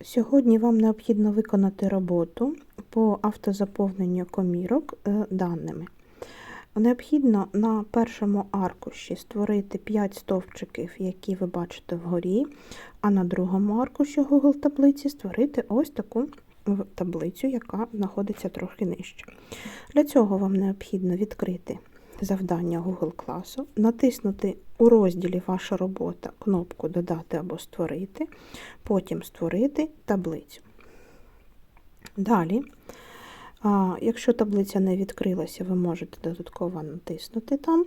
Сьогодні вам необхідно виконати роботу по автозаповненню комірок е, даними. Необхідно на першому аркуші створити 5 стовпчиків, які ви бачите вгорі, а на другому аркуші Google таблиці створити ось таку таблицю, яка знаходиться трохи нижче. Для цього вам необхідно відкрити завдання Google класу, натиснути у розділі Ваша робота кнопку Додати або Створити, потім Створити таблицю. Далі, якщо таблиця не відкрилася, ви можете додатково натиснути там.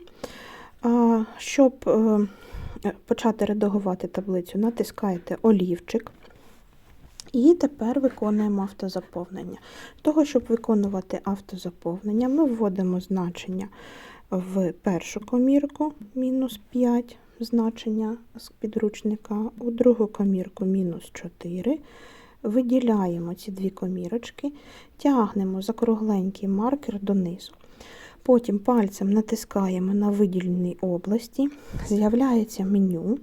Щоб е, почати редагувати таблицю, натискаєте олівчик. І тепер виконуємо автозаповнення. Для того, щоб виконувати автозаповнення, ми вводимо значення в першу комірку мінус 5 значення з підручника, у другу комірку мінус 4. Виділяємо ці дві комірочки, тягнемо за кругленький маркер донизу. Потім пальцем натискаємо на виділеній області, з'являється меню,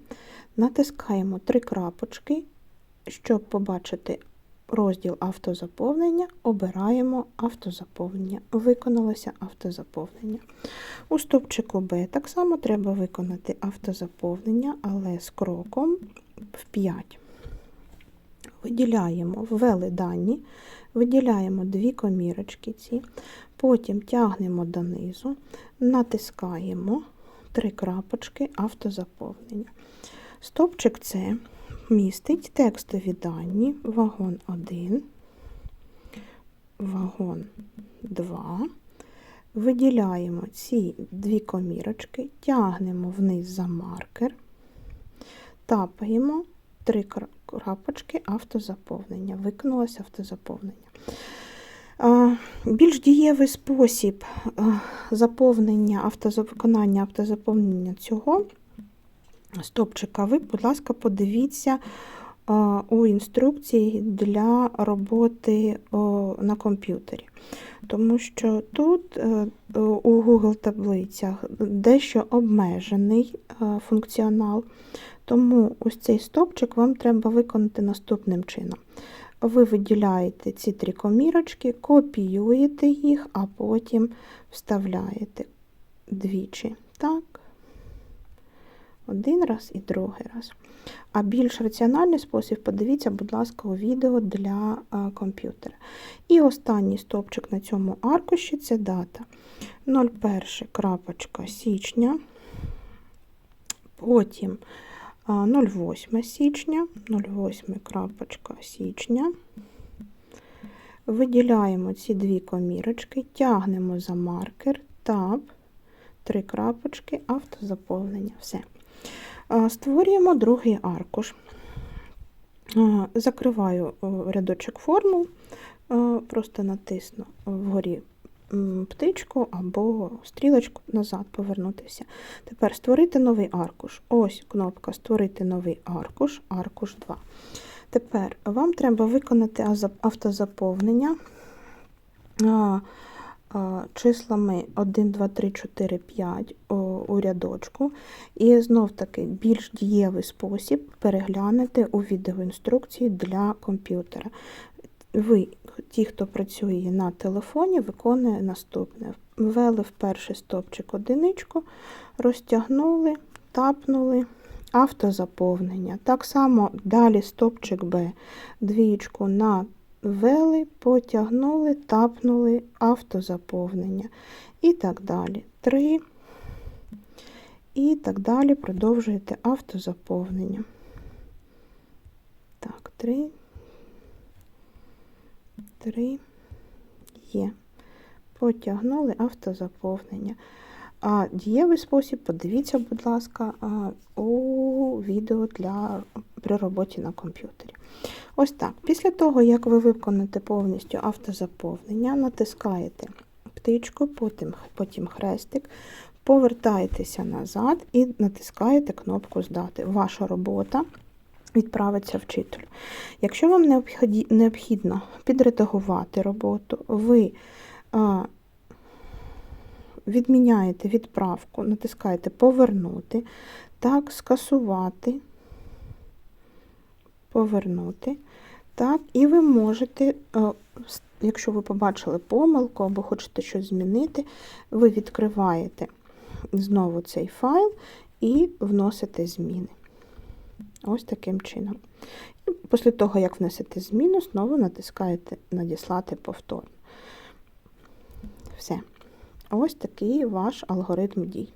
натискаємо три крапочки щоб побачити розділ автозаповнення, обираємо автозаповнення. Виконалося автозаповнення. У стопчику Б так само треба виконати автозаповнення, але з кроком в 5. Виділяємо, ввели дані, виділяємо дві комірочки ці, потім тягнемо донизу, натискаємо три крапочки автозаповнення. Стопчик С містить текстові дані вагон 1, вагон 2. Виділяємо ці дві комірочки, тягнемо вниз за маркер, тапаємо три крапочки автозаповнення. Виконалося автозаповнення. Більш дієвий спосіб заповнення автозавиконання автозаповнення цього стопчика, ви, будь ласка, подивіться у інструкції для роботи на комп'ютері. Тому що тут е, у Google таблицях дещо обмежений е, функціонал, тому ось цей стопчик вам треба виконати наступним чином. Ви виділяєте ці три комірочки, копіюєте їх, а потім вставляєте двічі. Так, один раз і другий раз. А більш раціональний спосіб, подивіться, будь ласка, у відео для а, комп'ютера. І останній стовпчик на цьому аркуші це дата 01 крапочка січня, потім а, 08 січня, 08 крапочка січня. Виділяємо ці дві комірочки, тягнемо за маркер, таб, три крапочки, автозаповнення. Все. Створюємо другий аркуш. Закриваю рядочок формул, просто натисну вгорі птичку або стрілочку назад повернутися. Тепер створити новий аркуш. Ось кнопка Створити новий аркуш, аркуш 2. Тепер вам треба виконати автозаповнення числами 1, 2, 3, 4, 5 о, у рядочку. І знов таки більш дієвий спосіб переглянути у відеоінструкції для комп'ютера. Ви, ті, хто працює на телефоні, виконує наступне. Ввели в перший стопчик одиничку, розтягнули, тапнули, автозаповнення. Так само далі стопчик Б, двічку на ввели, потягнули, тапнули, автозаповнення. І так далі. Три. І так далі продовжуєте автозаповнення. Так, три. Три. Є. Потягнули автозаповнення. А дієвий спосіб, подивіться, будь ласка, у відео для при роботі на комп'ютері. Ось так. Після того, як ви виконаєте повністю автозаповнення, натискаєте птичку, потім, потім хрестик, повертаєтеся назад і натискаєте кнопку Здати. Ваша робота відправиться вчителю. Якщо вам необхідно підредагувати роботу, ви відміняєте відправку, натискаєте Повернути, так, скасувати, повернути. Так, і ви можете, е, якщо ви побачили помилку або хочете щось змінити, ви відкриваєте знову цей файл і вносите зміни. Ось таким чином. Після того, як внесете зміну, знову натискаєте Надіслати повторно. Все. Ось такий ваш алгоритм дій.